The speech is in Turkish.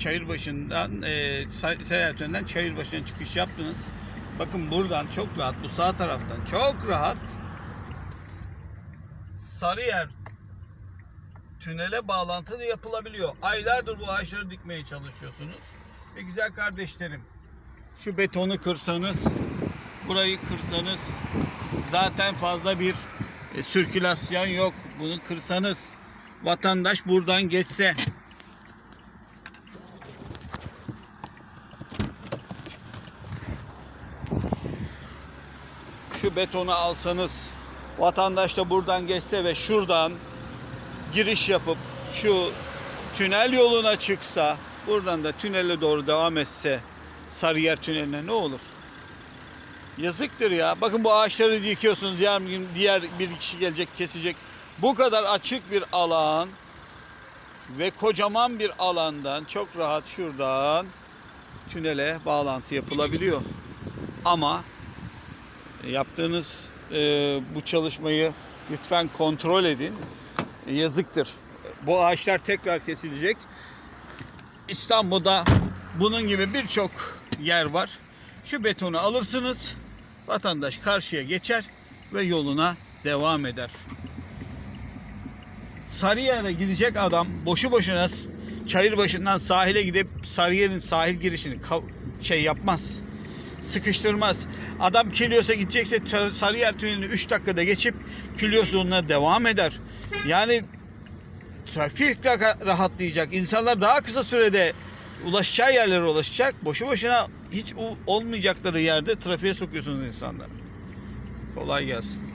Çayırbaşı'ndan, e, Say- Seyertön'den Çayırbaşı'na çıkış yaptınız. Bakın buradan çok rahat, bu sağ taraftan çok rahat Sarıyer tünele bağlantı da yapılabiliyor. Aylardır bu ağaçları dikmeye çalışıyorsunuz. Ve güzel kardeşlerim, şu betonu kırsanız, burayı kırsanız zaten fazla bir e, sirkülasyon yok. Bunu kırsanız vatandaş buradan geçse şu betonu alsanız vatandaş da buradan geçse ve şuradan giriş yapıp şu tünel yoluna çıksa buradan da tünele doğru devam etse Sarıyer tüneline ne olur? Yazıktır ya. Bakın bu ağaçları dikiyorsunuz. Yarın gün diğer bir kişi gelecek kesecek. Bu kadar açık bir alan ve kocaman bir alandan çok rahat şuradan tünele bağlantı yapılabiliyor. Ama yaptığınız e, bu çalışmayı lütfen kontrol edin. E, yazıktır. Bu ağaçlar tekrar kesilecek. İstanbul'da bunun gibi birçok yer var. Şu betonu alırsınız. Vatandaş karşıya geçer ve yoluna devam eder. Sarıyer'e gidecek adam boşu boşuna s- Çayırbaşı'ndan sahile gidip Sarıyer'in sahil girişini şey yapmaz. Sıkıştırmaz. Adam Kilyos'a gidecekse Sa- Sarıyer tünelini 3 dakikada geçip Kilyos yoluna devam eder. Yani trafik ra- rahatlayacak. İnsanlar daha kısa sürede ulaşacağı yerlere ulaşacak. Boşu boşuna hiç olmayacakları yerde trafiğe sokuyorsunuz insanları. Kolay gelsin.